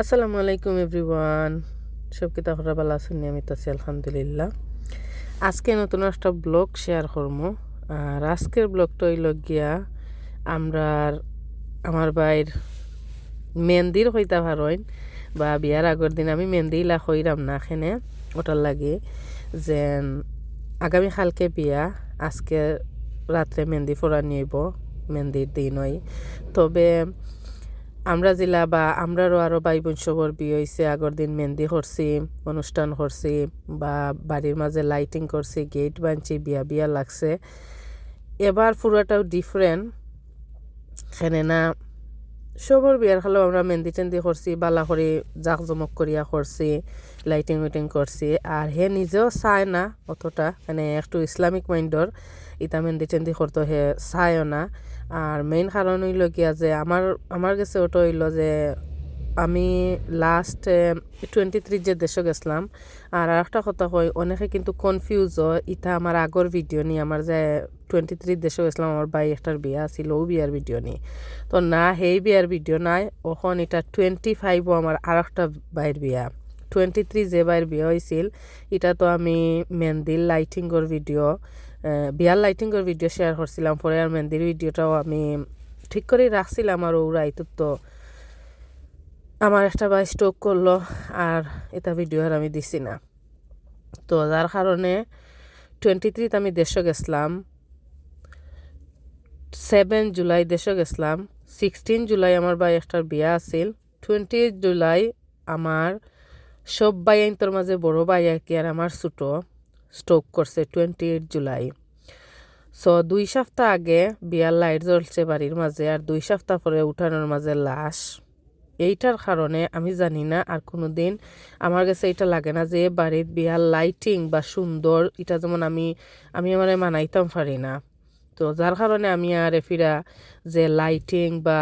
আসসালামু আলাইকুম এভরিওয়ান। সব কিতা হরা ভালো আছেন? আমি তাছি আলহামদুলিল্লাহ। আজকে নতুন একটা ব্লগ শেয়ার করব। আর আজকের ব্লগটা হইল গিয়া আমরা আমার বাইর মেহেন্দির হইতা পারইন বা বিয়ার আগের দিন আমি মেহেন্দি ইলা হইরাম না এখানে ওটার লাগে যে আগামী কালকে বিয়া, আজকে রাত্রে মেহেন্দি ফোড়া নিব মেহেন্দির দিন হয়। তবে আমরা জিলা বা আমরারও আরও ভাই বোন সবর বিয়ে হয়েছে আগর দিন মেহেন্দি করছি, অনুষ্ঠান করছি বা বাড়ির মাঝে লাইটিং করছি গেট বানছি, বিয়া বিয়া লাগছে। এবার পুরোটাও ডিফারেন্ট এখানে না, সবর বিয়ার খালেও আমরা মেহেন্দি টেন্দি করছি, বালা করে জাক জমক করিয়া করছি লাইটিং উইটিং করছি। আর হে নিজেও চায় না অতটা মানে একটু ইসলামিক মাইন্ডর, ইতা মেহেন্দি টেন্দি করতো হে চায়ও না। আর মেইন কারণ হইল গিয়া যে আমার আমার কাছে ওটা হইল যে আমি লাস্ট টোয়েন্টি থ্রি যে দেশে গেছিলাম, আর একটা কথা কই অনেকে কিন্তু কনফিউজ হয়, ইটা আমার আগর ভিডিও নিয়ে আমার যে টোয়েন্টি থ্রি দেশে গেছিলাম আমার ভাই একটার বিয়া ছিল ও বিয়ার ভিডিও নিয়ে তো না, সেই বিয়ার ভিডিও নাই ওখন এটা টোয়েন্টি ফাইভও আমার আর একটা বাইর বিয়া। টোয়েন্টি থ্রি যে বাইর বিয়া হয়েছিল এটা তো আমি মেহেন্দির লাইটিংয়ের ভিডিও বিয়ার লাইটিংয়ের ভিডিও শেয়ার করছিলাম, পরে আর মেহেন্দির ভিডিওটাও আমি ঠিক করেই রাখছিলাম আর ওরা তো তো আমার একটা ভাই স্ট্রোক করল আর এটা ভিডিও আর আমি দিছি না। তো যার কারণে টোয়েন্টি থ্রিতে আমি দেশে গেছিলাম সেভেন জুলাই দেশে গেছিলাম সিক্সটিন জুলাই আমার ভাই একটার বিয়া আছিল টোয়েন্টি জুলাই আমার সব ভাই আইনতর মাঝে বড় বাই আর কি, আর আমার ছোটো। স্ট্রোক করছে টোয়েন্টি এইট জুলাই। সো দুই সপ্তাহ আগে বিয়ার লাইট জ্বলছে বাড়ির মাঝে আর দুই সপ্তাহ পরে উঠানোর মাঝে লাশ। এইটার কারণে আমি জানি না আর কোনো দিন আমার কাছে এটা লাগে না যে বাড়ির বিয়ার লাইটিং বা সুন্দর, এটা যেমন আমি আমি মানে মানাইতাম পারি না। তো যার কারণে আমি আর এফিরা যে লাইটিং বা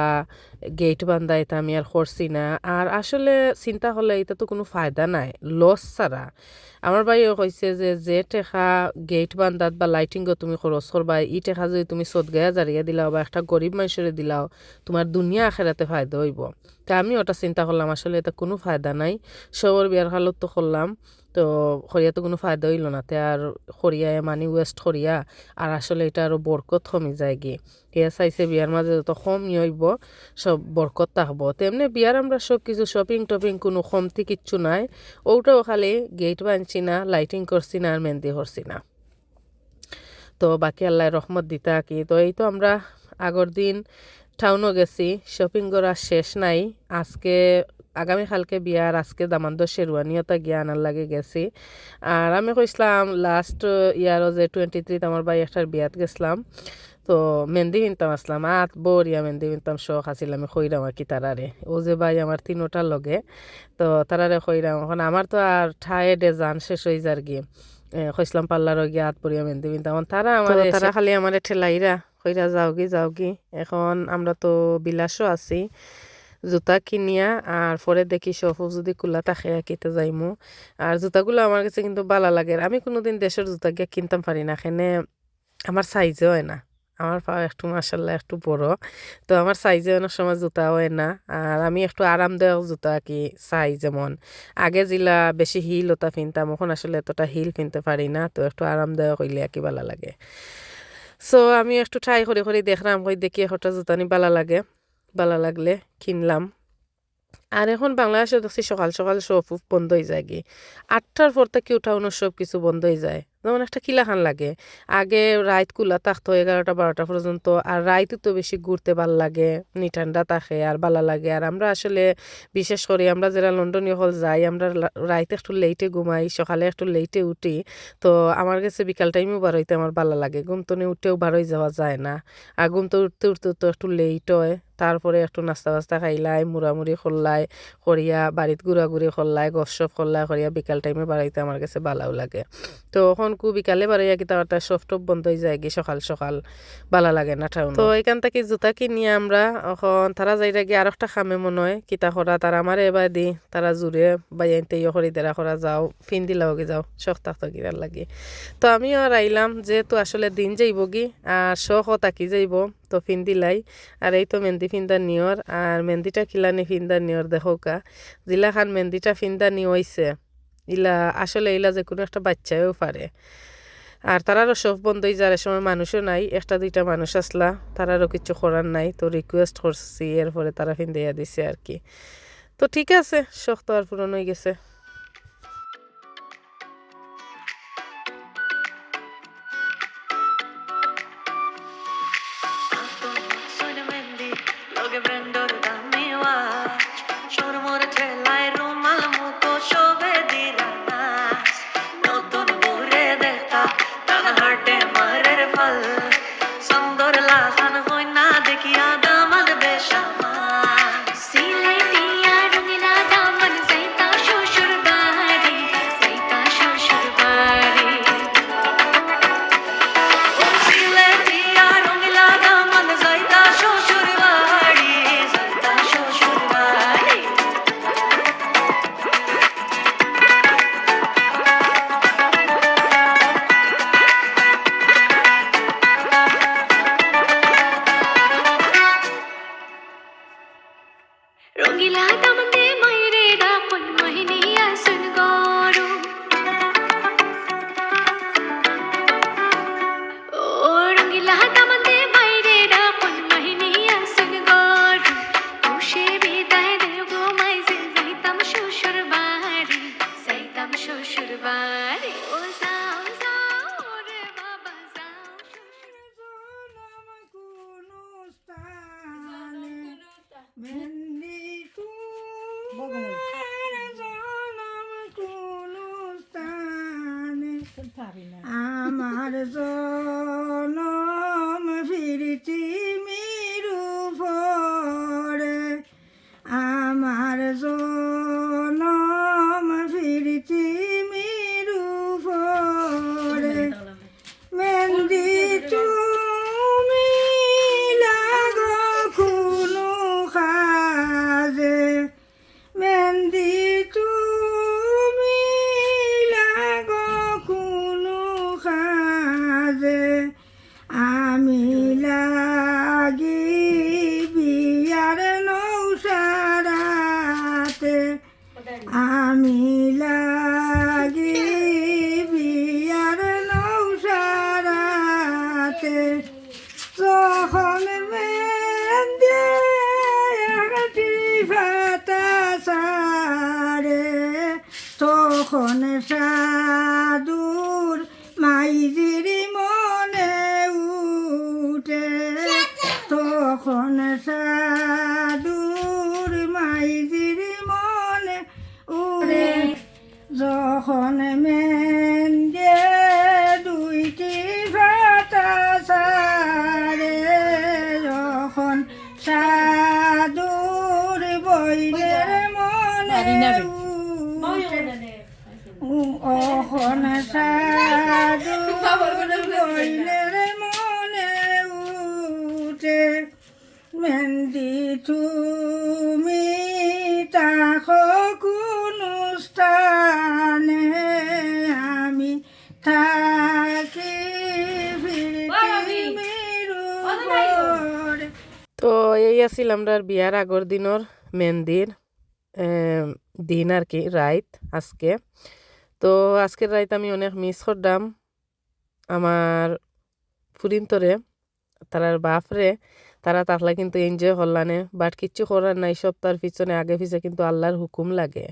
গেট বান্ধা এটা আমি আর করছি না। আর আসলে চিন্তা হলে এটা তো কোনো ফায়দা নাই লস ছাড়া। আমার ভাইও কইছে যে যে টেকা গেট বান্ধাত বা লাইটিংও তুমি খরচ করবা ই টেকা যদি তুমি সদগায়া জারিয়া দিলাও বা একটা গরিব মানুষের দিলাও, তোমার দুনিয়া আখেরাতে ফায়দা হইব। তা আমি ওটা চিন্তা করলাম, আসলে এটা কোনো ফায়দা নাই। সবর বিয়ার হালত তো করলাম। তো খরিয়া তো কোনো ফায়দা হইল না। তে আর খরিয়ায় মানি ওয়েস্ট খরিয়া, আর আসলে এটা আরও বরকত কমি যায় গিয়ে ইয়া চাইছে বিয়ার মাঝে যত কমই হইব, সব বরকত থাকব তেমনি বিয়ার আমরা সব কিছু শপিং টপিং কোনো কমতি কিচ্ছু নাই। ওটাও খালি গেট বানছি না লাইটিং করছি না, আর মেহেন্দি করছি না। তো বাকি আল্লাহ রহমত দিতা কি। তো এই তো আমরা আগর দিন টাউনও গেছি। শপিং করার শেষ নাই। আজকে আগামীকালকে বিয়ার আজকে দামান্দ শেরওয়ানিওটা গিয়া আনার লাগে গেছি। আর আমি কইসলাম লাস্ট ইয়ারও যে টোয়েন্টি থ্রিত আমার ভাই একটার বিয়াত গেছিলাম তো মেহেন্দি কিনতাম আসলাম আত বরিয়া মেহেন্দি কিনতাম শখ আছিল আমি খইরাম আর কি তারারে ও যে ভাই আমার তিনোটার লগে তো তারারে খইরাম এখন আমার তো আর ঠায়ে ডেজান শেষ হয়ে যার গিয়ে কইসলাম পার্লারও গিয়ে আত বরিয়া মেহেন্দি কিনতাম তারা আমার তারা খালি আমার ঠেলাইরা কইরা যাওগি যাওগি এখন আমরা তো বিলাসও আছি। জুতা কিনিয়া আর পরে দেখি সফ যদি কুলা থাকে কিতে যাইমু। আর জুতাগুলো আমার কাছে কিন্তু ভালো লাগে। আমি কোনোদিন দেশের জুতা গিয়ে কিনতাম পারি না। এখানে আমার সাইজও হয় না। আমার পা একটু মাসাল্লাহ একটু বড়। তো আমার সাইজে অনেক সময় জুতা হয় না। আর আমি একটু আরামদায়ক জুতা কি চাই যেমন। আগে জিলা বেশি হিল ওটা কিনতাম এখন আসলে এতটা হিল কিনতে পারি না। তো একটু আরামদায়ক হইলে আর কি ভালো লাগে। সো আমি একটু ট্রাই করে করে দেখলাম, কই দেখি একটা জুতানি ভালো লাগে। ভালো লাগলে কিনলাম। আর এখন বাংলাদেশে দেখছি সকাল সকাল সব বন্ধ হয়ে যায় কি আটটার পর থেকে উঠানো সব কিছু বন্ধ হয়ে যায়। যেমন একটা কিলাখান লাগে। আগে রাইত কুলা থাকতো এগারোটা বারোটা পর্যন্ত, আর রাইতে তো বেশি ঘুরতে ভালো লাগে, নি ঠান্ডা থাকে, আর ভালো লাগে। আর আমরা আসলে, বিশেষ করে আমরা যারা লন্ডনে হল যাই, আমরা রাইতে একটু লেটে ঘুমাই, সকালে একটু লেটে উঠি। তো আমার কাছে বিকাল টাইমেও বার হইতে আমার ভালো লাগে। ঘুম তো উঠেও বার হয়ে যাওয়া যায় না। আর ঘুম তো উঠতে উঠতে তো একটু লেট হয়। তারপরে একটু নাস্তা বাস্তা খাইলাই, মুড়ামুড়ি করলাই করিয়া বাড়িত ঘুরাঘুরি করলাই গপসপ করলাই করিয়া বিকাল টাইমে বাড়াইতে আমার কাছে বালাও লাগে। তো এখন কু বিকালে বাড়াইয়া কিতা একটা সফটপ বন্ধ হয়ে যায় কি সকাল সকাল বালা লাগে না টাউন তো এখান থেকে জুতা কিনিয়ে আমরা, এখন তারা যাইরা গিয়ে আর একটা খামে মনে হয়, কিতা করা তারা আমার এবার দি, তারা জুড়ে বাইয়াইতে ইয়ে করি দেরা করা যাও, ফিন দিলাও গে যাও শখ থাকতো কিতার লাগে। তো আমিও আর আইলাম যেহেতু আসলে দিন যাইব গি আর শখও তাকি যাইব তো তো ফিন্দিলাই আর এই তো মেহেন্দি ফিন্দা নিয়র আর মেহেন্দিটা খিলানি ফিন্দা নিয়র দেখো কা। জিলা খান মেহেন্দিটা ফিন্দা নিয়ইছে ইলা, আসলে ইলা যে কোনো একটা বাচ্চাও পারে। আর তারারও সব বন্ধই যার সময় মানুষও নাই। একটা, দুইটা মানুষ আসলা। তারারও কিছু করার নাই। তো রিকোয়েস্ট করছি, এরপরে তারা ফিন্দাইয়া দিছে আর কি। তো ঠিক আছে, শখ তো আর পূরণ হয়ে গেছে। আমার জনম তখন সাধুর মাইজির আছিল আমরার বিয়ার আগর দিনর মেহেন্দির দিন আর কি, রাইত আজকে। তো আজকের রাইত আমি অনেক মিস করলাম আমার ফুরিন্তরে তারার বাপরে তারা তাকলা কিন্তু এনজয় করলানে বাট কিচ্ছু করার নাই সব তার পিছনে, আগে পিছে কিন্তু আল্লাহর হুকুম লাগে।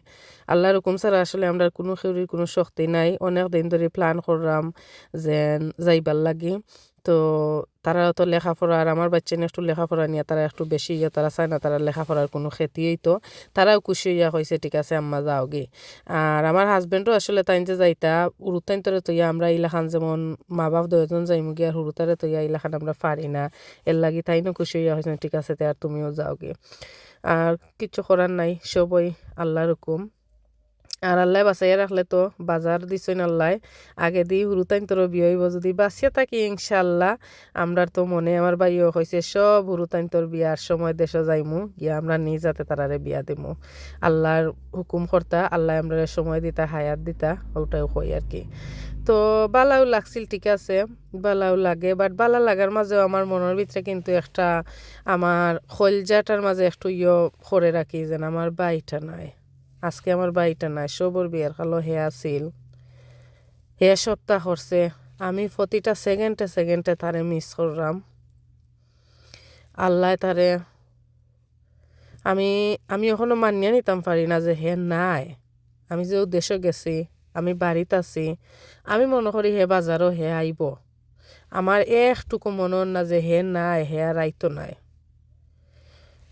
আল্লাহর হুকুম ছাড়া আসলে আমরা কোনো খেউরির কোনো শক্তি নাই। অনেক দিন ধরে প্ল্যান করলাম যেন যাইবার লাগি। তো তারা তো লেখাপড়া আর আমার বাচ্চা নিয়ে একটু লেখাপড়া নিয়ে তারা একটু বেশি ইয়ে তারা চায় না তারা লেখাপড়ার কোনো ক্ষতিই তো। তারাও খুশি হইয়া হয়েছে ঠিক আছে আম্মা, যাও গে। আর আমার হাজবেন্ডও আসলে তাই যে যাইতা উরুতাইন তরে তৈয়া আমরা ইলাখান যেমন মা বাপ দুজন যাইমু গিয়ে আর হুরুতারে তৈয়া ইলাখান আমরা পারি না। এর লাগি তাইনও খুশি হইয়া হয়েছে ঠিক আছে তে, আর তুমিও যাও গে। আর কিচ্ছু করার নাই, সবই আল্লাহর হুকুম। আর আল্লাহ বাঁচাইয়া রাখলে তো বাজার দিছইন আল্লাহ আগে দি হুরুতাইন তোর বিয়ে হইব যদি বাঁচিয়া থাকি ইনশাল্লাহ আমরার তো মনে আমার বাইও হয়েছে সব হুরুতাইন তোর বিয়ার সময় দেশে যাইমু, গিয়া আমরা নিজ যাতে তারারে বিয়া দিমু। আল্লাহর হুকুম কর্তা আল্লাহ আমরা সময় দিতা, হায়াত দিতা, ওটাও কই আর কি। তো বালাও লাগছিল, ঠিক আছে, বালাও লাগে বাট বালা লাগার মাঝেও আমার মনের ভিতরে কিন্তু একটা আমার খলজাটার মাঝে একটু ইয়ে করে রাখি যেন আমার বাইটা নাই। আজকে আমার বাইটা নাই, সবর বিয়ার খালো হে আছিল। হে সপ্তাহ করছে আমি প্রতিটা সেকেন্ডে সেকেন্ডে তারে মিস করলাম। আল্লাহ তারে, আমি আমি এখনও মানিয়ে নিতাম পারি না যে হে নাই। আমি যে উদ্দেশ্য গেছি, আমি বাড়িতে আছি, আমি মনে করি হে বাজারও হে আইব। আমার একটুকু মনন না যে হে নাই, হে আর আইতো নাই।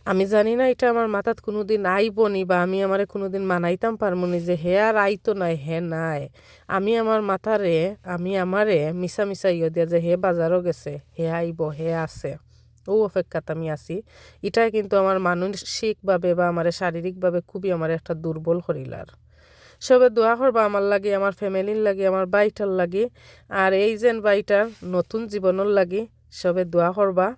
আমি জানি না এটা আমার মাথাত কোনোদিন আইব নি বা আমি আমারে কোনোদিন মানাইতাম পারব নি যে হে আর আইতো নাই, হে নাই। আমি আমার মাথারে, আমি আমারে মিশা মিশা ইয়ে দিয়া যে হে বাজারও গেছে, হে আইব, হে আছে, ও অপেক্ষাত আমি আছি। এটাই কিন্তু আমার মানসিকভাবে বা আমার শারীরিকভাবে খুবই আমার একটা দুর্বল করিলার। সবে দোয়া করবা আমার লাগে, আমার ফ্যামিলির লাগে, আমার বাইটার লাগে, আর এই যেন বাইটার নতুন জীবনের লাগে, সবে দোয়া করবা।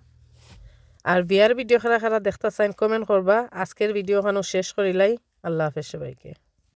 আর বিয়ার ভিডিও খারা খারা দেখতে চাইন কমেন্ট করবা। আজকের ভিডিও খানো শেষ করিলাই। আল্লাহ হাফেজ সবাইকে।